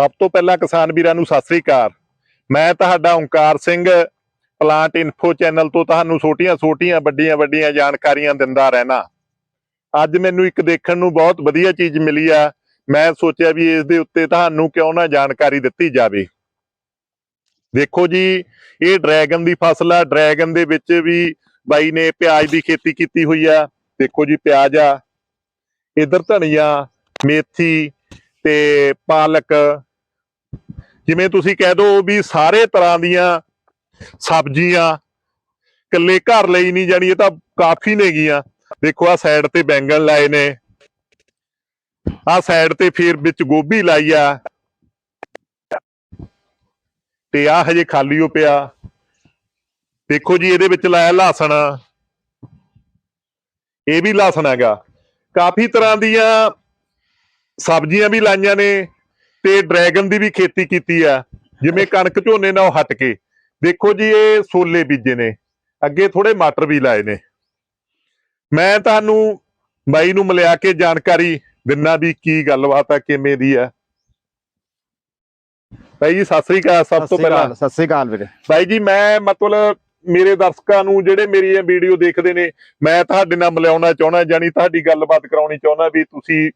ਸਭ ਤੋਂ ਪਹਿਲਾਂ ਕਿਸਾਨ ਵੀਰਾਂ ਨੂੰ ਸਤਿ ਸ੍ਰੀ ਅਕਾਲ। ਮੈਂ ਤੁਹਾਡਾ Onkar Singh plant info channel ਤੋਂ ਤੁਹਾਨੂੰ ਛੋਟੀਆਂ-ਛੋਟੀਆਂ, ਵੱਡੀਆਂ-ਵੱਡੀਆਂ ਜਾਣਕਾਰੀਆਂ ਦਿੰਦਾ ਰਹਿਣਾ। ਅੱਜ ਮੈਨੂੰ ਇੱਕ ਦੇਖਣ ਨੂੰ ਬਹੁਤ ਵਧੀਆ ਚੀਜ਼ ਮਿਲੀ ਆ। ਮੈਂ ਸੋਚਿਆ ਵੀ ਇਸ ਦੇ ਉੱਤੇ ਤੁਹਾਨੂੰ ਕਿਉਂ ਨਾ ਜਾਣਕਾਰੀ ਦਿੱਤੀ ਜਾਵੇ। ਦੇਖੋ ਜੀ, ਇਹ ਡਰੈਗਨ ਦੀ ਫਸਲ ਆ। ਡਰੈਗਨ ਦੇ ਵਿੱਚ ਵੀ ਬਾਈ ਨੇ ਪਿਆਜ਼ ਦੀ ਖੇਤੀ ਕੀਤੀ ਹੋਈ ਆ। ਦੇਖੋ ਜੀ, ਪਿਆਜ਼ ਆ। ਇਧਰ ਧਨੀਆ, ਮੇਥੀ ਤੇ ਪਾਲਕ, ਜਿਵੇਂ ਤੁਸੀਂ ਕਹਿ ਦੋ ਵੀ ਸਾਰੇ ਤਰ੍ਹਾਂ ਦੀਆਂ ਸਬਜ਼ੀਆਂ ਇਕੱਲੇ ਘਰ ਲਈ ਨਹੀਂ ਜਾਣੀ, ਇਹ ਤਾਂ ਕਾਫੀ ਨੇਗੀਆਂ ਦੇਖੋ ਆ ਸਾਈਡ ਤੇ ਬੈਂਗਣ ਲਾਏ ਨੇ। ਆ ਸਾਈਡ ਤੇ ਫਿਰ ਵਿੱਚ ਗੋਭੀ ਲਾਈ ਆ। ਤੇ ਆ ਹਜੇ ਖਾਲੀ ਹੋ ਪਿਆ। ਦੇਖੋ ਜੀ, ਇਹਦੇ ਵਿੱਚ ਲਾਇਆ ਲਹਸਣ ਇਹ ਵੀ ਲਹਸਣ ਹੈਗਾ। ਕਾਫੀ ਤਰ੍ਹਾਂ ਦੀਆਂ ਸਬਜ਼ੀਆਂ ਵੀ ਲਾਈਆਂ ਨੇ ਤੇ ਡਰੈਗਨ ਦੀ ਵੀ ਖੇਤੀ ਕੀਤੀ ਆ। ਜਿਵੇਂ ਕਣਕ ਝੋਨੇ ਨਾਲ ਹਟ ਕੇ। ਦੇਖੋ ਜੀ ਇਹ ਸੋਲੇ ਬੀਜੇ ਨੇ। ਅੱਗੇ ਥੋੜੇ ਮਟਰ ਵੀ ਲਾਏ ਨੇ। ਮੈਂ ਤੁਹਾਨੂੰ ਬਾਈ ਨੂੰ ਮਿਲਿਆ ਕੇ ਜਾਣਕਾਰੀ ਦਿੰਨਾ ਵੀ ਕੀ ਗੱਲਬਾਤ ਆ ਕਿਵੇਂ ਦੀ ਆ। ਬਾਈ ਜੀ ਸਤਿ ਸ੍ਰੀ ਅਕਾਲ ਸਭ ਤੋਂ ਪਹਿਲਾਂ। ਸਤਿ ਸ੍ਰੀ ਅਕਾਲ ਵੀਰੇ। ਬਾਈ ਜੀ ਮੈਂ ਮਤਲਬ ਮੇਰੇ ਦਰਸ਼ਕਾਂ ਨੂੰ ਜਿਹੜੇ ਮੇਰੀ ਇਹ ਵੀਡੀਓ ਦੇਖਦੇ ਨੇ ਮੈਂ ਤੁਹਾਡੇ ਨਾਲ ਮਿਲਾਉਣਾ ਚਾਹੁੰਦਾ ਜਾਨੀ ਤੁਹਾਡੀ ਗੱਲਬਾਤ ਕਰਾਉਣੀ ਚਾਹੁੰਦਾ ਵੀ ਤੁਸੀਂ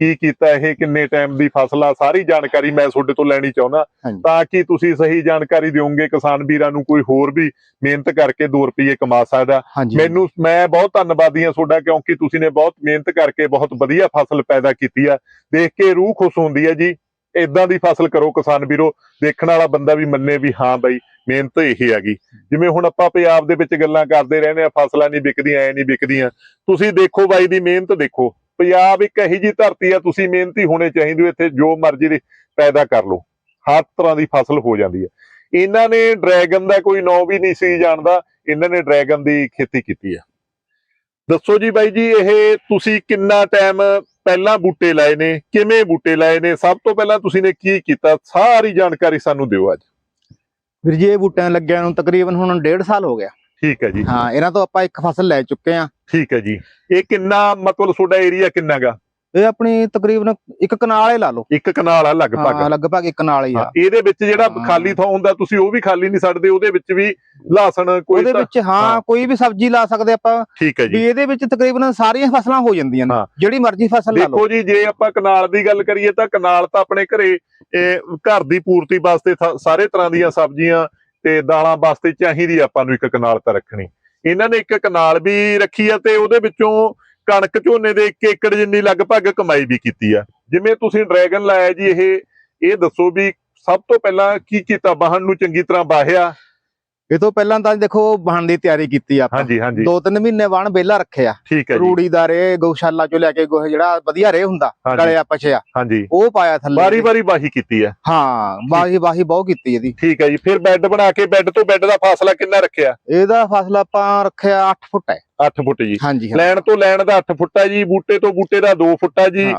ਕੀ ਕੀਤਾ ਇਹ ਕਿੰਨੇ ਟਾਈਮ ਦੀ ਫਸਲ ਆ ਸਾਰੀ ਜਾਣਕਾਰੀ ਮੈਂ ਤੁਹਾਡੇ ਤੋਂ ਲੈਣੀ ਚਾਹੁੰਦਾ। ਤਾਂ ਕਿ ਤੁਸੀਂ ਸਹੀ ਜਾਣਕਾਰੀ ਦਿਓਗੇ ਕਿਸਾਨ ਵੀਰਾਂ ਨੂੰ ਕੋਈ ਹੋਰ ਵੀ ਮਿਹਨਤ ਕਰਕੇ 2 ਰੁਪਏ ਕਮਾ ਸਕਦਾ। ਮੈਨੂੰ ਮੈਂ ਬਹੁਤ ਧੰਨਵਾਦੀ ਹਾਂ ਤੁਹਾਡਾ ਕਿਉਂਕਿ ਤੁਸੀਂ ਨੇ ਬਹੁਤ ਮਿਹਨਤ ਕਰਕੇ ਬਹੁਤ ਵਧੀਆ ਫਸਲ ਪੈਦਾ ਕੀਤੀ ਆ। ਦੇਖ ਕੇ ਰੂਹ ਖੁਸ਼ ਹੁੰਦੀ ਹੈ ਜੀ। ਇਦਾਂ ਦੀ ਫਸਲ ਕਰੋ ਕਿਸਾਨ ਵੀਰੋ। ਦੇਖਣ ਵਾਲਾ ਬੰਦਾ ਵੀ ਮੰਨੇ ਵੀ ਹਾਂ ਬਈ ਮਿਹਨਤ ਇਹ ਹੈਗੀ ਜਿਵੇਂ ਹੁਣ ਆਪਾਂ ਪੰਜਾਬ ਦੇ ਵਿੱਚ ਗੱਲਾਂ ਕਰਦੇ ਰਹਿੰਦੇ ਆ ਫਸਲਾਂ ਨਹੀਂ ਵਿਕਦੀਆਂ ਐ ਨਹੀਂ ਵਿਕਦੀਆਂ। ਤੁਸੀਂ ਦੇਖੋ ਬਾਈ ਦੀ ਮਿਹਨਤ ਦੇਖੋ। ਪੰਜਾਬ ਇੱਕ ਇਹੀ ਜੀ ਧਰਤੀ ਆ ਤੁਸੀਂ ਮਿਹਨਤੀ ਹੋਣੇ ਚਾਹੀਦੇ ਹੋ ਇੱਥੇ ਜੋ ਮਰਜ਼ੀ ਦੇ ਪੈਦਾ ਕਰ ਲਓ। ਹਰ ਤਰ੍ਹਾਂ ਦੀ ਫਸਲ ਹੋ ਜਾਂਦੀ ਹੈ ਇਹਨਾਂ ਨੇ ਡਰੈਗਨ ਦਾ ਕੋਈ ਨਾਂ ਵੀ ਨਹੀਂ ਸੀ ਜਾਣਦਾ ਇਹਨਾਂ ਨੇ ਡਰੈਗਨ ਦੀ ਖੇਤੀ ਕੀਤੀ ਆ। ਦੱਸੋ ਜੀ ਬਾਈ ਜੀ ਇਹ ਤੁਸੀਂ ਕਿੰਨਾ ਟਾਈਮ ਪਹਿਲਾਂ ਬੂਟੇ ਲਾਏ ਨੇ ਕਿਵੇਂ ਬੂਟੇ ਲਾਏ ਨੇ? ਸਭ ਤੋਂ ਪਹਿਲਾਂ ਤੁਸੀਂ ਨੇ ਕੀ ਕੀਤਾ? ਸਾਰੀ ਜਾਣਕਾਰੀ ਸਾਨੂੰ ਦਿਓ ਅੱਜ। ਵੀਰ ਜੀ ਇਹ ਬੂਟਿਆਂ ਲੱਗਿਆ ਨੂੰ ਤਕਰੀਬਨ ਹੁਣ 1.5 ਸਾਲ ਹੋ ਗਿਆ। ਠੀਕ ਹੈ ਜੀ। ਹਾਂ ਇਹਨਾਂ ਤੋਂ ਆਪਾਂ ਇੱਕ ਫਸਲ ਲੈ ਚੁੱਕੇ ਆ ਠੀਕ ਹੈ ਜੀ। ਇਹ ਕਿੰਨਾ ਮਤਲਬ ਤੁਹਾਡਾ ਏਰੀਆ ਕਿੰਨਾ ਗਾ? ਇਹ ਆਪਣੀ ਤਕਰੀਬਨ ਇੱਕ ਕਨਾਲ ਹੀ ਲਾ ਲਓ। ਇੱਕ ਕਨਾਲ ਆ ਹਾਂ ਲਗਭਗ ਲਗਭਗ ਇੱਕ ਕਨਾਲ ਹੀ ਆ। ਇਹਦੇ ਵਿੱਚ ਜਿਹੜਾ। ਖਾਲੀ ਥਾਂ ਹੁੰਦਾ ਤੁਸੀਂ ਉਹ ਵੀ ਖਾਲੀ ਨਹੀਂ ਛੱਡਦੇ ਉਹਦੇ ਵਿੱਚ ਵੀ ਲਹਸਨ ਕੋਈ ਉਹਦੇ ਵਿੱਚ ਹਾਂ। ਕੋਈ ਵੀ ਸਬਜ਼ੀ ਲਾ ਸਕਦੇ ਆਪਾਂ। ਠੀਕ ਹੈ ਵੀ ਜੀ ਇਹਦੇ ਵਿੱਚ ਤਕਰੀਬਨ ਸਾਰੀਆਂ ਫਸਲਾਂ ਹੋ ਜਾਂਦੀਆਂ ਨੇ। ਜਿਹੜੀ ਮਰਜ਼ੀ ਫਸਲ ਲਾ ਲਓ। ਦੇਖੋ ਜੀ ਜੇ ਆਪਾਂ ਕਨਾਲ ਦੀ ਗੱਲ ਕਰੀਏ ਤਾਂ ਕਨਾਲ ਤਾਂ ਆਪਣੇ ਘਰੇ ਇਹ, ਘਰ ਦੀ ਪੂਰਤੀ ਵਾਸਤੇ ਸਾਰੇ ਤਰ੍ਹਾਂ ਦੀਆਂ ਸਬਜ਼ੀਆਂ ਤੇ ਦਾਲਾਂ ਵਾਸਤੇ ਚਾਹੀਦੀ ਆਪਾਂ ਨੂੰ ਇੱਕ ਕਨਾਲ ਤਾਂ ਰੱਖਣੀ। ਇਹਨਾਂ ਨੇ ਇੱਕ ਕਨਾਲ ਵੀ ਰੱਖੀ ਆ ਤੇ ਉਹਦੇ ਵਿੱਚੋਂ ਕਣਕ ਝੋਨੇ ਦੇ 1 ਏਕੜ ਜਿੰਨੀ ਲਗਭਗ ਕਮਾਈ ਵੀ ਕੀਤੀ ਆ। ਜਿਵੇਂ ਤੁਸੀਂ ਡਰੈਗਨ ਲਾਇਆ ਜੀ, ਇਹ ਇਹ ਦੱਸੋ ਵੀ ਸਭ ਤੋਂ ਪਹਿਲਾਂ ਕੀ ਕੀਤਾ? ਬਾਹਣ ਨੂੰ ਚੰਗੀ ਤਰ੍ਹਾਂ ਬਾਹਿਆ ਇਹ ਤੋਂ ਪਹਿਲਾਂ ਤਾਂ ਦੇਖੋ ਬਹਣ ਦੀ ਤਿਆਰੀ ਕੀਤੀ ਆਪਾਂ। ਹਾਂਜੀ ਹਾਂਜੀ। ਦੋ ਤਿੰਨ ਮਹੀਨੇ ਵਾਣ ਵਿਹਲਾ ਰੱਖਿਆ। ਠੀਕ ਹੈ ਜੀ। ਰੂੜੀ ਦਾ ਰੇ ਗਊਸ਼ਾਲਾ ਚੋਂ ਲੈ ਕੇ ਗੋਹੇ ਜਿਹੜਾ ਵਧੀਆ ਰੇ ਹੁੰਦਾ ਗਲਿਆ ਪਛਿਆ ਹਾਂਜੀ। ਉਹ ਪਾਇਆ ਥੱਲੇ। ਵਾਰੀ ਵਾਰੀ ਬਾਹੀ ਕੀਤੀ ਆ ਹਾਂ ਬਾਹੀ ਬਾਹੀ ਬਹੁਤ ਕੀਤੀ ਇਹਦੀ। ਠੀਕ ਹੈ ਜੀ ਫਿਰ ਬੈੱਡ ਬਣਾ ਕੇ ਬੈੱਡ ਤੋਂ ਬੈੱਡ ਦਾ ਫਾਸਲਾ ਕਿੰਨਾ ਰੱਖਿਆ? ਇਹਦਾ ਫਸਲ ਆਪਾਂ ਰੱਖਿਆ 8 ਫੁੱਟ ਹੈ। 8 ਫੁੱਟ ਜੀ। ਹਾਂਜੀ ਲੈਣ ਤੋਂ ਲੈਣ ਦਾ 8 ਫੁੱਟ ਹੈ ਜੀ ਬੂਟੇ ਤੋਂ ਬੂਟੇ ਦਾ 2 ਫੁੱਟ ਹੈ ਜੀ।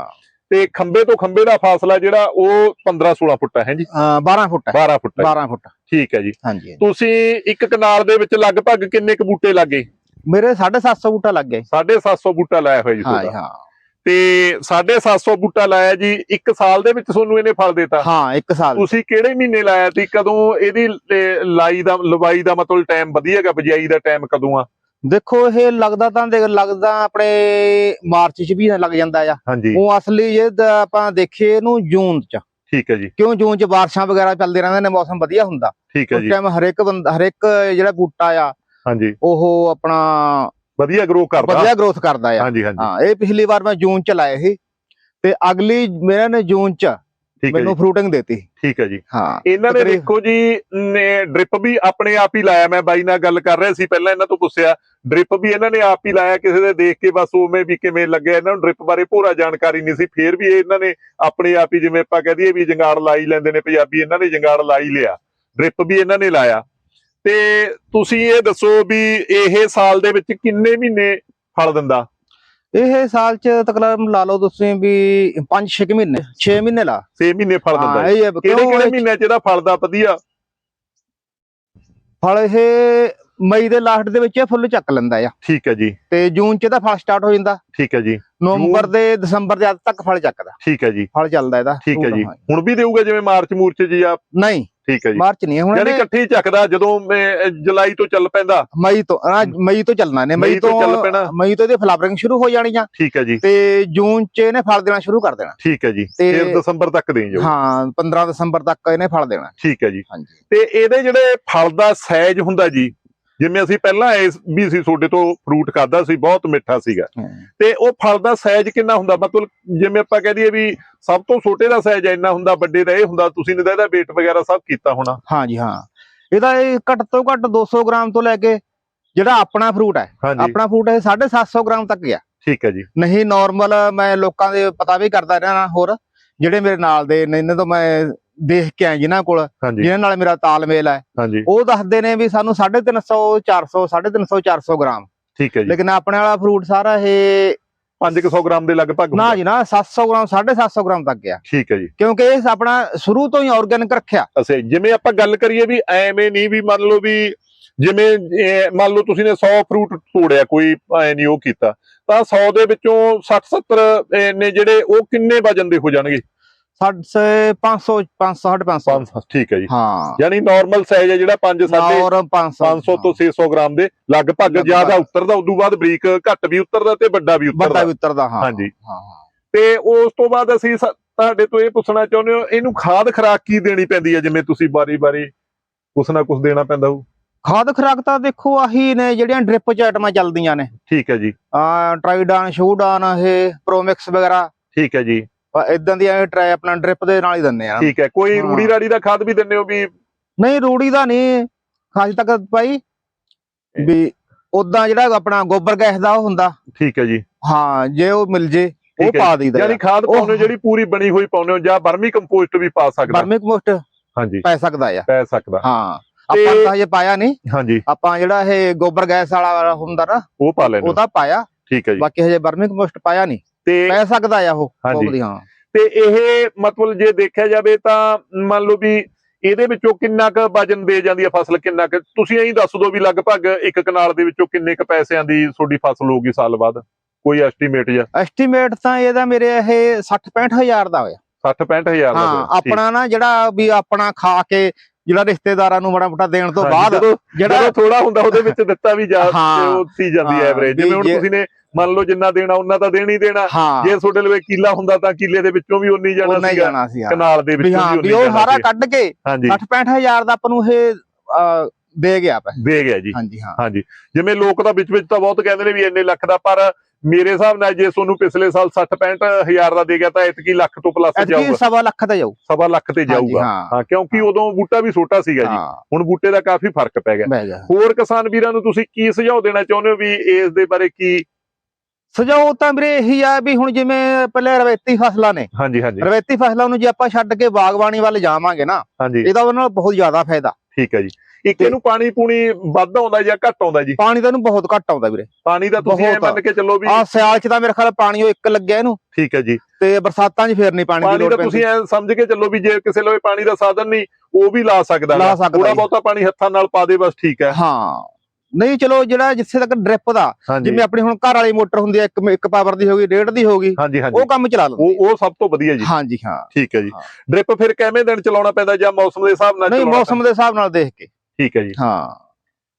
ਤੇ ਖੰਬੇ ਤੋਂ ਖੰਬੇ ਦਾ ਫਾਸਲਾ ਜਿਹੜਾ ਉਹ 15 16 ਫੁੱਟ ਹੈ ਜੀ? ਅਹ 12 ਫੁੱਟ ਹੈ। 12 ਫੁੱਟ ਹੈ 12 ਫੁੱਟ। ਠੀਕ ਹੈ ਜੀ। ਹਾਂਜੀ ਤੁਸੀਂ ਇੱਕ ਕਨਾਲ ਦੇ ਵਿੱਚ ਲਗਭਗ ਕਿੰਨੇ ਕੁ ਬੂਟੇ ਲੱਗੇ? ਮੇਰੇ 750 ਬੂਟਾ ਲੱਗ। ਗਿਆ 750 ਬੂਟਾ ਲਾਇਆ ਹੋਇਆ ਜੀ ਹਾਂ ਤੁਹਾਡਾ। ਹਾਂ ਤੇ 750 ਬੂਟਾ ਲਾਇਆ ਜੀ ਇੱਕ ਸਾਲ ਦੇ ਵਿੱਚ ਤੁਹਾਨੂੰ ਇਹਨੇ ਫਲ ਦੇਤਾ? ਹਾਂ ਇੱਕ ਸਾਲ। ਤੁਸੀਂ ਕਿਹੜੇ ਮਹੀਨੇ ਲਾਇਆ ਸੀ ਕਦੋਂ ਇਹਦੀ ਲਾਈ ਦਾ ਲਵਾਈ ਦਾ ਮਤਲਬ ਟਾਈਮ ਵਧੀਆਗਾ ਬਜਾਈ ਦਾ ਟਾਈਮ ਕਦੋਂ ਆ? ਦੇਖੋ ਇਹ ਲੱਗਦਾ ਤਾਂ ਦੇਖ ਲੱਗਦਾ ਆਪਣੇ ਮਾਰਚ ਚ ਵੀ ਲੱਗ ਜਾਂਦਾ ਆ। ਉਹ ਅਸਲੀ ਜੇ ਆਪਾਂ ਦੇਖੀਏ ਇਹਨੂੰ ਜੂਨ ਚ। ਠੀਕ ਹੈ ਜੀ। ਕਿਉਂ ਜੂਨ ਚ ਬਾਰਿਸ਼ਾਂ ਵਗੈਰਾ ਚੱਲਦੇ ਰਹਿੰਦੇ ਨੇ ਮੌਸਮ ਵਧੀਆ ਹੁੰਦਾ। ਠੀਕ ਹੈ ਉਸ ਜੀ। ਟਾਈਮ ਹਰੇਕ ਬੰਦਾ ਹਰੇਕ ਜਿਹੜਾ ਬੂਟਾ ਆ ਹਾਂਜੀ। ਉਹ ਆਪਣਾ ਵਧੀਆ ਗਰੋ ਕਰਦਾ। ਵਧੀਆ ਗਰੋਥ ਕਰਦਾ ਆ। ਹਾਂਜੀ ਹਾਂਜੀ। ਹਾਂ ਇਹ ਪਿਛਲੀ ਵਾਰ ਮੈਂ ਜੂਨ ਚ ਲਾਏ ਸੀ। ਤੇ ਅਗਲੀ ਮੇਰੇ ਨੇ ਜੂਨ ਚ ਠੀਕ ਹੈ ਮੈਨੂੰ ਫਰੂਟਿੰਗ ਦੇਤੀ। ਠੀਕ ਹੈ ਜੀ। ਹਾਂ ਇਹਨਾਂ ਨੇ ਦੇਖੋ ਜੀ ਡ੍ਰਿਪ ਵੀ ਆਪਣੇ ਆਪ ਹੀ ਲਾਇਆ ਮੈਂ ਬਾਈ ਨਾਲ ਗੱਲ ਕਰ ਰਿਹਾ ਸੀ ਪਹਿਲਾਂ ਇਹਨਾਂ ਤੋਂ ਪੁੱਛਿਆ। ਡ੍ਰਿਪ ਵੀ ਇਹਨਾਂ ਨੇ ਆਪ ਹੀ ਲਾਇਆ ਕਿਸੇ ਦੇ ਦੇਖ ਕੇ ਬਸ ਉਵੇਂ ਵੀ ਕਿਵੇਂ ਲੱਗਿਆ ਇਹਨਾਂ ਨੂੰ ਡ੍ਰਿਪ ਬਾਰੇ ਪੂਰਾ ਜਾਣਕਾਰੀ ਨਹੀਂ ਸੀ। ਫੇਰ ਵੀ ਇਹ ਇਹਨਾਂ ਨੇ ਆਪਣੇ ਆਪ ਹੀ ਜਿਵੇਂ ਆਪਾਂ ਕਹਿ ਦਈਏ ਵੀ ਜੰਗਾੜ ਲਾਈ ਲੈਂਦੇ ਨੇ ਪੰਜਾਬੀ ਇਹਨਾਂ ਨੇ ਜੰਗਾੜ ਲਾਈ ਲਿਆ। ਡ੍ਰਿਪ ਵੀ ਇਹਨਾਂ ਨੇ ਲਾਇਆ। ਤੇ ਤੁਸੀਂ ਇਹ ਦੱਸੋ ਵੀ ਇਹ ਸਾਲ ਦੇ ਵਿੱਚ ਕਿੰਨੇ ਮਹੀਨੇ ਫਲ ਦਿੰਦਾ? ਇਹ ਸਾਲ ਚ ਤਕਰੀਬਨ ਲਾ ਲਓ ਤੁਸੀਂ ਵੀ 5-6 ਮਹੀਨੇ 6 ਮਹੀਨੇ ਲਾ। 6 ਮਹੀਨੇ ਫਲ ਦਿੰਦਾ ਹਾਂ। ਇਹ ਕਿਹੜੇ ਕਿਹੜੇ ਇਹ ਮਹੀਨਿਆਂ ਚ ਇਹਦਾ ਫਲ ਦਾ ਵਧੀਆ? ਫਲ ਇਹ ਮਈ ਦੇ ਲਾਸਟ ਦੇ ਵਿੱਚ ਇਹ ਫੁੱਲ ਚੱਕ ਲੈਂਦਾ ਆ। ਠੀਕ ਹੈ ਜੀ। ਤੇ ਜੂਨ ਚ ਇਹਦਾ ਫਲ ਸਟਾਰਟ ਹੋ ਜਾਂਦਾ। ਠੀਕ ਹੈ ਜੀ। ਨਵੰਬਰ ਦੇ ਦਸੰਬਰ ਦੇ ਅੱਧ ਤੱਕ ਫਲ ਚੱਕਦਾ। ਠੀਕ ਹੈ ਜੀ। ਫਲ ਚੱਲਦਾ ਇਹਦਾ। ਠੀਕ ਹੈ ਜੀ। ਹੁਣ ਵੀ ਦੇਊਗਾ ਜਿਵੇਂ ਮਾਰਚ ਮੂਰਚ ਜੀ ਆ ਨਹੀਂ। ਠੀਕ ਹੈ ਜੀ। ਮਾਰਚ ਨਹੀਂ ਹੁਣ ਯਾਨੀ ਇਕੱਠੇ ਚੱਕਦਾ ਜਦੋਂ ਮੈਂ ਜੁਲਾਈ ਤੋਂ ਚੱਲ ਪੈਂਦਾ। ਮਈ ਤੋਂ ਮਈ ਤੋਂ ਚੱਲਣਾ ਨੇ ਮਈ ਤੋਂ ਚੱਲ ਪੈਣਾ। ਮਈ ਤੋਂ ਇਹਦੀ ਫਲਾਵਰਿੰਗ ਸ਼ੁਰੂ ਹੋ ਜਾਣੀ ਆ। ਠੀਕ ਹੈ ਜੀ। ਤੇ ਜੂਨ ਚ ਇਹਨੇ ਫਲ ਦੇਣਾ ਸ਼ੁਰੂ ਕਰ ਦੇਣਾ। ਠੀਕ ਹੈ ਜੀ। ਤੇ- ਫਿਰ ਦਸੰਬਰ ਤੱਕ ਦੇਈ ਜਾਓ। ਹਾਂ 15 ਦਸੰਬਰ ਤੱਕ ਇਹਨੇ ਫਲ ਦੇਣਾ। ਠੀਕ ਹੈ ਜੀ। ਹਾਂਜੀ। ਤੇ ਇਹਦੇ ਜਿਹੜੇ ਫਲ ਦਾ ਸਾਈਜ਼ ਹੁੰਦਾ ਜੀ ਜਿਵੇਂ ਅਸੀਂ ਪਹਿਲਾਂ ਆਏ ਵੀ ਸੀ ਤੁਹਾਡੇ ਤੋਂ ਫਰੂਟ ਖਾਦਾ ਸੀ ਬਹੁਤ ਮਿੱਠਾ ਸੀਗਾ। ਤੇ ਉਹ ਫਲ ਦਾ ਸਾਈਜ਼ ਕਿੰਨਾ ਹੁੰਦਾ? ਮਤਲਬ ਜਿਵੇਂ ਆਪਾਂ ਕਹਿ ਦਈਏ ਵੀ ਸਭ ਤੋਂ ਛੋਟੇ ਦਾ ਸਾਈਜ਼ ਇੰਨਾ ਹੁੰਦਾ ਵੱਡੇ ਦਾ ਇਹ ਹੁੰਦਾ ਤੁਸੀਂ ਨੇ ਇਹਦਾ weight ਵਗੈਰਾ ਸਭ ਕੀਤਾ ਹੋਣਾ। ਹਾਂਜੀ ਹਾਂ। ਇਹਦਾ ਇਹ ਘੱਟ ਤੋਂ ਘੱਟ 200 ਗ੍ਰਾਮ ਤੋਂ ਲੈ ਕੇ ਜਿਹੜਾ ਆਪਣਾ ਫਰੂਟ ਹੈ ਆਪਣਾ ਫਰੂਟ ਇਹ 750 ਗ੍ਰਾਮ ਤੱਕ ਗਿਆ ਠੀਕ ਹੈ ਜੀ। ਨਹੀਂ ਨਾਰਮਲ ਮੈਂ ਲੋਕਾਂ ਦੇ ਪਤਾ ਵੀ ਕਰਦਾ ਰਿਹਾ ਹੋਰ ਜਿਹੜੇ ਮੇਰੇ ਨਾਲ ਦੇ ਇਹਨਾਂ ਤੋਂ ਮੈਂ ਦੇਖ ਕੇ ਆਇਆ ਜਿਨ੍ਹਾਂ ਕੋਲ ਜਿਨ੍ਹਾਂ ਨਾਲ ਮੇਰਾ ਤਾਲਮੇਲ ਹੈ। ਉਹ ਦੱਸਦੇ ਨੇ ਵੀ ਸਾਨੂੰ 350 400 350 400 ਗ੍ਰਾਮ। ਠੀਕ ਹੈ ਜੀ। ਲੇਕਿਨ ਆਪਣੇ ਵਾਲਾ ਫਰੂਟ ਸਾਰਾ ਇਹ 500 ਗ੍ਰਾਮ ਦੇ ਲਗਭਗ ਨਾ। ਜੀ ਨਾ 700 ਗ੍ਰਾਮ 750 ਗ੍ਰਾਮ ਤੱਕ ਗਿਆ। ਠੀਕ ਹੈ ਜੀ। ਕਿਉਂਕਿ ਇਹ ਆਪਣਾ ਸ਼ੁਰੂ ਤੋਂ ਹੀ ਆਰਗੈਨਿਕ ਰੱਖਿਆ। ਅਸੀਂ ਜਿਵੇਂ ਆਪਾਂ ਗੱਲ ਕਰੀਏ ਵੀ ਐਵੇਂ ਨਹੀਂ ਵੀ ਮੰਨ ਲਓ ਵੀ ਜਿਵੇਂ ਮੰਨ ਲਓ ਤੁਸੀਂ ਨੇ 100 ਫਰੂਟ ਤੋੜਿਆ ਕੋਈ ਐ ਨਹੀਂ ਉਹ ਕੀਤਾ ਤਾਂ 100 ਦੇ ਵਿੱਚੋਂ 60 70 ਨੇ ਜਿਹੜੇ ਉਹ ਕਿੰਨੇ ਵਜਨ ਦੇ ਹੋ ਜਾਣਗੇ? 500 500 550 500 ਠੀਕ ਹੈ ਜੀ। ਹਾਂ। ਯਾਨੀ ਨਾਰਮਲ ਸਾਈਜ਼ ਹੈ ਜਿਹੜਾ 5 ਸਾਢੇ ਔਰ 500 500 ਤੋਂ 600 ਗ੍ਰਾਮ ਦੇ ਲਗਭਗ। ਜ਼ਿਆਦਾ ਉਤਰਦਾ ਉਦੋਂ ਬਾਅਦ ਬਰੀਕ ਘੱਟ ਵੀ ਉਤਰਦਾ ਤੇ ਵੱਡਾ ਵੀ ਵੱਡਾ ਉਤਰਦਾ ਵੀ ਉਤਰਦਾ ਹਾਂ। ਹਾਂਜੀ। ਤੇ ਉਸ ਤੋਂ ਬਾਅਦ ਅਸੀਂ ਸ- ਤੁਹਾਡੇ ਤੋਂ ਇਹ ਪੁੱਛਣਾ ਚਾਹੁੰਦੇ ਹਾਂ ਇਹਨੂੰ ਖਾਦ ਖਰਾਕ ਕੀ ਦੇਣੀ ਪੈਂਦੀ ਹੈ? ਜਿਵੇਂ ਤੁਸੀਂ ਬਾਰੀ-ਬਾਰੀ ਕੁਛ ਨਾ ਕੁਛ ਦੇਣਾ ਪੈਂਦਾ ਖਾਦ ਖੁਰਾਕ ਤਾਂ ਦੇਖੋ ਆਹੀ ਨੇ ਜਿਹੜੀਆਂ ਡ੍ਰਿਪ ਚ ਆਈਟਮਾਂ ਚੱਲਦੀਆਂ ਨੇ। ਠੀਕ ਹੈ ਜੀ। ਆ ਟਰਾਈਡਾਨ ਸ਼ੂਡਾਨ ਇਹ ਪ੍ਰੋਮਿਕਸ ਵਗੈਰਾ। ਠੀਕ ਹੈ ਜੀ। ਇਦਾਂ ਦੀਆਂ ਟਰਾਈ ਆਪਣਾ ਡ੍ਰਿਪ ਦੇ ਨਾਲ ਹੀ ਦਿੰਦੇ ਆ। ਠੀਕ ਹੈ ਕੋਈ। ਰੂੜੀ ਰਾੜੀ ਦਾ ਖਾਦ ਵੀ ਦਿੰਦੇ ਹੋ ਵੀ? ਨਹੀਂ ਰੂੜੀ ਦਾ ਨਹੀਂ ਖਾਸ ਤੱਕ ਭਾਈ ਵੀ ਉਦਾਂ ਜਿਹੜਾ ਆਪਣਾ ਗੋਬਰ ਗੈਸ ਦਾ ਉਹ ਹੁੰਦਾ। ਠੀਕ ਹੈ ਜੀ। ਹਾਂ ਜੇ ਉਹ ਮਿਲ ਜੇ ਉਹ ਪਾ ਦਈਦਾ ਯਾਨੀ ਖਾਦ ਪਾਉਣੇ ਜਿਹੜੀ ਪੂਰੀ ਬਣੀ ਹੋਈ ਪਾਉਣੇ ਹੋ ਜਾਂ ਬਰਮੀ ਕੰਪੋਸਟ ਵੀ ਪਾ ਸਕਦਾ। ਬਰਮੀ ਕੰਪੋਸਟ ਹਾਂਜੀ। ਪੈ ਸਕਦਾ ਆ। ਪੈ ਸਕਦਾ। ਹਾਂ ਆਪਾਂ ਤਾਂ ਹਜੇ ਪਾਇਆ ਨਹੀਂ। ਹਾਂਜੀ। ਆਪਾਂ ਜਿਹੜਾ ਇਹ ਗੋਬਰ ਗੈਸ ਵਾਲਾ ਹੁੰਦਾ ਨਾ ਉਹ ਪਾ ਲੈਣੇ ਉਹ ਤਾਂ ਪਾਇਆ। ਠੀਕ ਹੈ ਜੀ। ਬਾਕੀ ਹਜੇ ਬਰਮੀ ਕੰਪੋਸਟ ਪਾਇਆ ਨਹੀਂ। ਤੇ ਪੈ ਸਕਦਾ ਆ ਉਹ ਹਾਂਜੀ। ਹਾਂ। ਤੇ ਇਹ ਮਤਲਬ ਜੇ ਦੇਖਿਆ ਜਾਵੇ ਤਾਂ ਮੰਨ ਲਓ ਵੀ ਇਹਦੇ ਵਿੱਚੋਂ ਕਿੰਨਾ ਕੁ ਵਜਨ ਦੇ ਜਾਂਦੀ ਹੈ ਫਸਲ ਕਿੰਨਾ ਕੁ? ਤੁਸੀਂ ਐਂ ਦੱਸ ਦਿਓ ਵੀ ਲਗਭਗ ਇੱਕ ਕਨਾਲ ਦੇ ਵਿੱਚੋਂ ਕਿੰਨੇ ਕੁ ਪੈਸਿਆਂ ਦੀ ਤੁਹਾਡੀ ਫਸਲ ਹੋਊਗੀ ਸਾਲ ਬਾਅਦ? ਕੋਈ ਐਸਟੀਮੇਟ ਜਾਂ? ਐਸਟੀਮੇਟ ਤਾਂ ਇਹਦਾ ਮੇਰੇ ਇਹ 60 65 ਹਜ਼ਾਰ ਦਾ ਹੋਇਆ। 60 65 ਹਜ਼ਾਰ ਦਾ ਹਾਂ। ਆਪਣਾ ਨਾ ਜਿਹੜਾ ਵੀ ਆਪਣਾ ਖਾ ਕੇ ਜਿਹੜਾ ਰਿਸ਼ਤੇਦਾਰਾਂ ਨੂੰ ਬੜਾ ਮੋਟਾ ਦੇਣ ਤੋਂ ਬਾਅਦ ਜਿਹੜਾ ਥੋੜਾ ਹੁੰਦਾ ਉਹਦੇ ਵਿੱਚ ਦਿੱਤਾ ਵੀ ਜਾ ਉਹ ਸੀ ਜਾਂਦੀ ਐਵਰੇਜ ਜਿਵੇਂ ਹੁਣ ਤੁਸੀਂ ਨੇ ਮੰਨ ਲਓ ਜਿੰਨਾ ਦੇਣਾ ਉਹਨਾਂ ਤਾਂ ਦੇਣਾ ਹੀ ਦੇਣਾ। ਜੇ ਤੁਹਾਡੇ ਲਵੇ ਕਿੱਲਾ ਹੁੰਦਾ ਤਾਂ ਕਿੱਲੇ ਦੇ ਵਿੱਚੋਂ ਵੀ ਉਨੀ ਜਾਣਾ ਸੀ ਕਨਾਲ ਦੇ ਵਿੱਚੋਂ ਵੀ ਉਨੀ ਉਹ ਜਾਣਾ ਸਾਰਾ ਸੀ। ਕੱਢ ਕੇ ਹਾਂਜੀ। 60 65 ਹਜ਼ਾਰ ਦਾ ਆਪਾਂ ਨੂੰ ਇਹ ਦੇ ਗਿਆ ਪੈ ਦੇ ਗਿਆ ਜੀ। ਹਾਂਜੀ ਹਾਂ। ਹਾਂਜੀ। ਜਿਵੇਂ ਲੋਕ ਤਾਂ ਵਿੱਚ ਵਿੱਚ ਤਾਂ ਬਹੁਤ ਕਹਿੰਦੇ ਨੇ ਵੀ ਇੰਨੇ ਲੱਖ ਦਾ ਪਰ ਮੇਰੇ ਹਿਸਾਬ ਨਾਲ ਜੇ ਤੁਹਾਨੂੰ ਪਿਛਲੇ ਸਾਲ 60 65 ਹਜ਼ਾਰ ਦਾ ਦੇ ਗਿਆ ਤਾਂ ਇਤਕੀ ਲੱਖ ਤੋਂ ਪਲੱਸ ਜਾਊਗਾ। ਸਵਾ ਲੱਖ ਦਾ ਜਾਊ। ਸਵਾ ਲੱਖ ਤੇ ਜਾਊਗਾ। ਹਾਂ। ਕਿਉਂਕਿ ਉਦੋਂ ਬੂਟਾ ਵੀ ਛੋਟਾ ਸੀਗਾ ਜੀ। ਹੁਣ ਬੂਟੇ ਦਾ ਕਾਫੀ ਫ਼ਰਕ ਪੈ ਗਿਆ। ਹੋਰ ਕਿਸਾਨ ਵੀਰਾਂ ਨੂੰ ਤੁਸੀਂ ਕੀ ਸੁਝਾਅ ਦੇਣਾ ਚਾਹੁੰਦੇ ਹੋ ਵੀ ਇਸ ਦੇ ਬਾਰੇ ਕੀ ਸਜਾਓ ਤਾਂ ਵੀਰੇ ਇਹੀ ਆ ਵੀ ਹੁਣ ਜਿਵੇਂ ਪਹਿਲੇ ਰਵੇਤੀ ਫਸਲਾਂ ਨੇ। ਹਾਂਜੀ ਹਾਂਜੀ। ਰਵੇਤੀ ਫਸਲਾਂ ਨੂੰ ਜੇ ਆਪਾਂ ਛੱਡ ਕੇ ਬਾਗਬਾਨੀ ਵੱਲ ਜਾਵਾਂਗੇ ਨਾ ਇਹਦਾ ਉਹਨਾਂ ਨਾਲ ਬਹੁਤ ਜ਼ਿਆਦਾ ਫਾਇਦਾ। ਠੀਕ ਹੈ ਜੀ। ਇੱਕ ਇਹਨੂੰ ਪਾਣੀ ਪੂਣੀ ਵੱਧ ਆਉਂਦਾ ਜਾਂ ਘੱਟ ਆਉਂਦਾ ਜੀ? ਪਾਣੀ ਤਾਂ ਇਹਨੂੰ ਬਹੁਤ ਘੱਟ ਆਉਂਦਾ ਵੀਰੇ। ਪਾਣੀ ਦਾ ਤੁਸੀਂ ਆ। ਮੰਨ ਕੇ ਚੱਲੋ ਵੀ ਆ ਸਿਆਲ ਚ ਤਾਂ ਮੇਰੇ ਖਿਆਲ ਪਾਣੀ ਉਹ ਇੱਕ ਲੱਗਿਆ ਇਹਨੂੰ। ਠੀਕ ਹੈ ਜੀ। ਤੇ ਬਰਸਾਤਾਂ 'ਚ ਫੇਰ ਨਹੀਂ ਪਾਣੀ ਦੀ ਲੋੜ ਪੈਂਦੀ ਤੁਸੀਂ ਐ ਸਮਝ ਕੇ ਚੱਲੋ ਵੀ ਜੇ ਕਿਸੇ ਲਵੇ ਪਾਣੀ ਦਾ ਸਾਧਨ ਨਹੀਂ ਉਹ ਵੀ ਲਾ ਸਕਦਾ ਥੋੜਾ। ਬਹੁਤਾ ਪਾਣੀ ਹੱਥਾਂ ਨਾਲ ਪਾ ਦੇ ਬਸ ਠੀਕ ਹੈ। ਹਾਂ। ਨਹੀਂ ਚਲੋ ਜਿਹੜਾ ਜਿੱਥੇ ਤੱਕ ਡ੍ਰਿਪ ਦਾ ਜਿਵੇਂ ਆਪਣੀ ਹੁਣ ਘਰ ਵਾਲੀ ਮੋਟਰ ਹੁੰਦੀ ਹੈ ਇੱਕ ਇੱਕ ਪਾਵਰ ਦੀ ਹੋਗੀ ਡੇਢ ਦੀ ਹੋਗੀ ਉਹ ਕੰਮ ਚਲਾ ਲਓ ਉਹ ਉਹ ਸਭ ਤੋਂ ਵਧੀਆ ਜੀ। ਹਾਂਜੀ ਹਾਂ। ਠੀਕ ਹੈ ਜੀ। ਡ੍ਰਿਪ ਫਿਰ ਕਿਵੇਂ ਦਿਨ ਚਲਾਉਣਾ ਪੈਂਦਾ ਜਾਂ ਮੌਸਮ ਦੇ ਹਿਸਾਬ ਨਾਲ ਨਹੀਂ ਮੌਸਮ ਦੇ ਹਿਸਾਬ ਨਾਲ ਦੇਖ ਕੇ? ਠੀਕ ਹੈ ਜੀ। ਹਾਂ।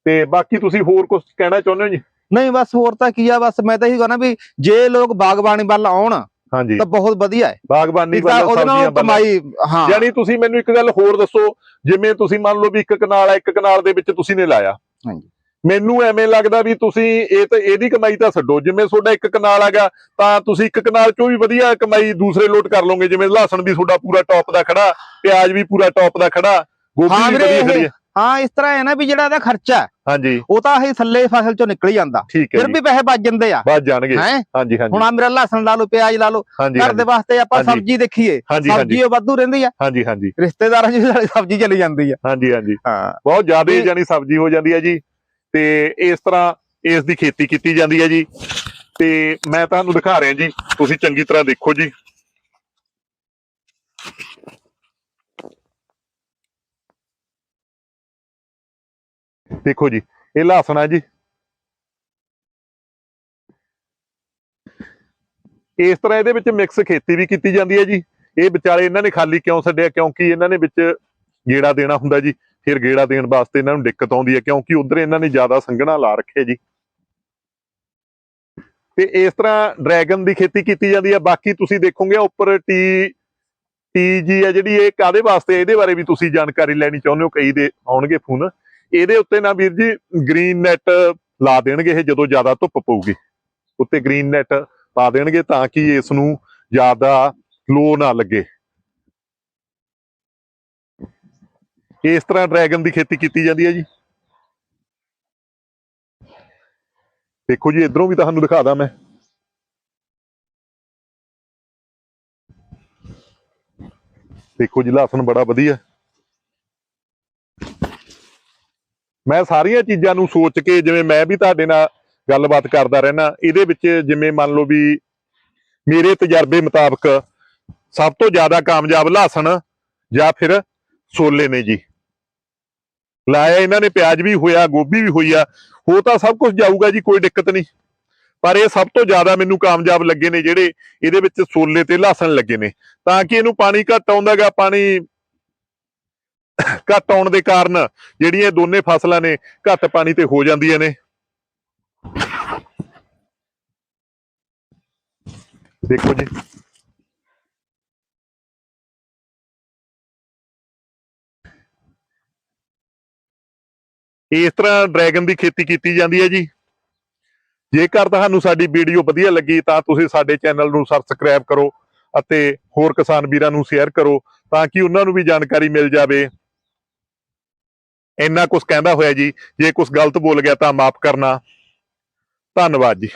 ਤੇ ਬਾਕੀ ਤੁਸੀਂ ਹੋਰ ਕੁਝ ਕਹਿਣਾ ਚਾਹੁੰਦੇ ਹੋ ਜੀ? ਨਹੀਂ ਬਸ ਹੋਰ ਤਾਂ ਕੀ ਆ ਬਸ ਮੈਂ ਤਾਂ ਇਹੀ ਕਹਣਾ ਵੀ ਜੇ ਲੋਕ ਬਾਗਬਾਨੀ ਵੱਲ ਆਉਣ ਹਾਂਜੀ। ਤਾਂ ਬਹੁਤ ਵਧੀਆ ਹੈ। ਬਾਗਬਾਨੀ ਵੱਲੋਂ ਸਬਜ਼ੀਆਂ ਕਮਾਈ ਹਾਂ। ਯਾਨੀ ਤੁਸੀਂ ਮੈਨੂੰ ਇੱਕ ਗੱਲ ਹੋਰ ਦੱਸੋ ਜਿਵੇਂ ਤੁਸੀਂ ਮੰਨ ਲਓ ਵੀ ਇੱਕ ਕਨਾਲ ਆ ਇੱਕ ਕਨਾਲ ਦੇ ਵਿੱਚ ਤੁਸੀਂ ਨੇ ਲਾਇਆ। ਹਾਂਜੀ। ਮੈਨੂੰ ਐਵੇਂ ਲੱਗਦਾ ਵੀ ਤੁਸੀਂ ਇਹ ਤਾਂ ਇਹਦੀ ਕਮਾਈ ਤਾਂ ਛੱਡੋ ਜਿਵੇਂ ਤੁਹਾਡਾ ਇੱਕ ਕਨਾਲ ਹੈਗਾ ਤਾਂ ਤੁਸੀਂ ਇੱਕ ਕਨਾਲ ਚੋਂ ਵੀ ਵਧੀਆ ਕਮਾਈ ਦੂਸਰੇ ਲੋਟ ਕਰ ਲਓਗੇ ਜਿਵੇਂ ਲਹਸਣ ਵੀ ਤੁਹਾਡਾ ਪੂਰਾ ਟੌਪ ਦਾ ਖੜਾ ਪਿਆਜ਼ ਵੀ ਪੂਰਾ ਟੌਪ ਦਾ ਖੜਾ ਗੋਭੀ ਵੀ ਵਧੀਆ ਖੜੀ ਹੈ। ਹਾਂ ਇਸ ਤਰ੍ਹਾਂ ਹੈ ਨਾ ਵੀ ਜਿਹੜਾ ਇਹਦਾ ਖਰਚਾ ਹਾਂਜੀ। ਉਹ ਤਾਂ ਇਹ ਥੱਲੇ ਫਸਲ ਚੋਂ ਨਿਕਲ ਹੀ ਜਾਂਦਾ। ਫਿਰ ਵੀ ਪੈਸੇ ਬਚ ਜਾਂਦੇ ਆ। ਬਾਅਦ ਜਾਣਗੇ। ਹਾਂਜੀ ਹਾਂਜੀ। ਹੁਣ ਆ ਮੇਰਾ ਲਹਸਣ ਲਾ ਲਓ ਪਿਆਜ਼ ਲਾ ਲਓ ਘਰ ਦੇ ਵਾਸਤੇ ਆਪਾਂ। ਸਬਜ਼ੀ ਦੇਖੀਏ ਸਬਜ਼ੀ ਉਹ ਵਾਧੂ ਰਹਿੰਦੀ ਆ। ਹਾਂਜੀ ਹਾਂਜੀ। ਰਿਸ਼ਤੇਦਾਰਾਂ 'ਚ ਸਬਜ਼ੀ ਚਲੀ ਜਾਂਦੀ ਆ। ਹਾਂਜੀ ਹਾਂਜੀ। ਹਾਂ। ਬਹੁਤ ਜ਼ਿਆਦਾ ਜਾਨੀ ਸਬਜ਼ੀ ਹੋ ਜਾਂਦੀ ਹੈ ਜੀ। ਤੇ ਇਸ ਤਰ੍ਹਾਂ ਇਸ ਦੀ ਖੇਤੀ ਕੀਤੀ ਜਾਂਦੀ ਹੈ ਜੀ। ਤੇ ਮੈਂ ਤੁਹਾਨੂੰ ਦਿਖਾ ਰਿਹਾ ਜੀ, ਤੁਸੀਂ ਚੰਗੀ ਤਰ੍ਹਾਂ ਦੇਖੋ ਜੀ। ਦੇਖੋ ਜੀ, ਇਹ ਲਾਸਣਾ ਜੀ। ਇਸ ਤਰ੍ਹਾਂ ਇਹਦੇ ਵਿੱਚ ਮਿਕਸ ਖੇਤੀ ਵੀ ਕੀਤੀ ਜਾਂਦੀ ਹੈ ਜੀ। ਇਹ ਵਿਚਾਲੇ ਇਹਨਾਂ ਨੇ ਖਾਲੀ ਕਿਉਂ ਛੱਡਿਆ? ਕਿਉਂਕਿ ਇਹਨਾਂ ਨੇ ਵਿੱਚ ਗੇੜਾ ਦੇਣਾ ਹੁੰਦਾ ਜੀ। ਫਿਰ ਗੇੜਾ ਦੇਣ ਵਾਸਤੇ ਇਹਨਾਂ ਨੂੰ ਦਿੱਕਤ ਆਉਂਦੀ ਹੈ, ਕਿਉਂਕਿ ਉਧਰ ਇਹਨਾਂ ਨੇ ਜ਼ਿਆਦਾ ਸੰਘਣਾ ਲਾ ਰੱਖਿਆ ਜੀ। ਤੇ ਇਸ ਤਰ੍ਹਾਂ ਡਰੈਗਨ ਦੀ ਖੇਤੀ ਕੀਤੀ ਜਾਂਦੀ ਹੈ। ਬਾਕੀ ਤੁਸੀਂ ਦੇਖੋਗੇ ਉੱਪਰ ਟੀ ਟੀ ਜੀ ਹੈ ਜਿਹੜੀ, ਇਹ ਕਾਦੇ ਵਾਸਤੇ ਇਹਦੇ ਬਾਰੇ ਵੀ ਤੁਸੀਂ ਜਾਣਕਾਰੀ ਲੈਣੀ ਚਾਹੁੰਦੇ ਹੋ? ਕਈ ਦੇ ਆਉਣਗੇ ਫੋਨ। ਇਹਦੇ ਉੱਤੇ ਨਾ ਵੀਰ ਜੀ ਗ੍ਰੀਨ ਨੈਟ ਲਾ ਦੇਣਗੇ ਇਹ ਜਦੋਂ ਜ਼ਿਆਦਾ ਧੁੱਪ ਪਊਗੀ। ਉੱਤੇ ਗ੍ਰੀਨ ਨੈਟ ਪਾ ਦੇਣਗੇ ਤਾਂ ਕਿ ਇਸ ਨੂੰ ਜ਼ਿਆਦਾ ਲੋ ਨਾ ਲੱਗੇ। ਇਸ ਤਰ੍ਹਾਂ ਡਰੈਗਨ ਦੀ ਖੇਤੀ ਕੀਤੀ ਜਾਂਦੀ ਹੈ ਜੀ? ਦੇਖੋ ਜੀ, ਇਧਰੋਂ ਵੀ ਤੁਹਾਨੂੰ ਦਿਖਾ ਦਾਂ ਮੈਂ। ਦੇਖੋ ਜੀ, ਲਸਣ ਬੜਾ ਵਧੀਆ। ਮੈਂ ਸਾਰੀਆਂ ਚੀਜ਼ਾਂ ਨੂੰ ਸੋਚ ਕੇ ਜਿਵੇਂ ਮੈਂ ਵੀ ਤੁਹਾਡੇ ਨਾਲ ਗੱਲਬਾਤ ਕਰਦਾ ਰਹਿਣਾ ਇਹਦੇ ਵਿੱਚ ਜਿਵੇਂ ਮੰਨ ਲਓ ਵੀ ਮੇਰੇ ਤਜਰਬੇ ਮੁਤਾਬਕ ਸਭ ਤੋਂ ਜ਼ਿਆਦਾ ਕਾਮਯਾਬ ਲਾਸਨ ਜਾਂ ਫਿਰ ਸੋਲੇ ਨੇ ਜੀ। ਲਾਇਆ, ਇਹਨਾਂ ਨੇ ਪਿਆਜ਼ ਵੀ ਹੋਇਆ, ਗੋਭੀ ਵੀ ਹੋਈ ਆ। ਹੋ ਤਾਂ ਸਭ ਕੁਝ ਜਾਊਗਾ ਜੀ, ਕੋਈ ਦਿੱਕਤ ਨਹੀਂ। ਪਰ ਇਹ ਸਭ ਤੋਂ ਜ਼ਿਆਦਾ ਮੈਨੂੰ ਕਾਮਯਾਬ ਲੱਗੇ ਨੇ ਜਿਹੜੇ ਇਹਦੇ ਵਿੱਚ ਸੋਲੇ ਤੇ ਲਸਣ ਲੱਗੇ ਨੇ। ਤਾਂ ਕਿ ਇਹਨੂੰ ਪਾਣੀ ਘੱਟ ਆਉਂਦਾਗਾ ਪਾਣੀ ਘੱਟ ਆਉਣ ਦੇ ਕਾਰਨ ਜਿਹੜੀਆਂ ਇਹ ਦੋਨੇ ਫਸਲਾਂ ਨੇ, ਘੱਟ ਪਾਣੀ ਤੇ ਹੋ ਜਾਂਦੀਆਂ ਨੇ। ਦੇਖੋ ਜੀ। ਇਸ ਤਰ੍ਹਾਂ ਡਰੈਗਨ ਦੀ ਖੇਤੀ ਕੀਤੀ ਜਾਂਦੀ ਹੈ ਜੀ। ਜੇਕਰ ਤੁਹਾਨੂੰ ਸਾਡੀ ਵੀਡੀਓ ਵਧੀਆ ਲੱਗੀ, ਤਾਂ ਤੁਸੀਂ ਸਾਡੇ ਚੈਨਲ ਨੂੰ ਸਬਸਕ੍ਰਾਈਬ ਕਰੋ ਅਤੇ ਹੋਰ ਕਿਸਾਨ ਵੀਰਾਂ ਨੂੰ ਸ਼ੇਅਰ ਕਰੋ ਤਾਂ ਕਿ ਉਹਨਾਂ ਨੂੰ ਵੀ ਜਾਣਕਾਰੀ ਮਿਲ ਜਾਵੇ। ਇੰਨਾ ਕੁਝ ਕਹਿੰਦਾ ਹੋਇਆ ਜੀ, ਜੇ ਕੁਝ ਗਲਤ ਬੋਲ ਗਿਆ ਤਾਂ ਮਾਫ ਕਰਨਾ। ਧੰਨਵਾਦ ਜੀ।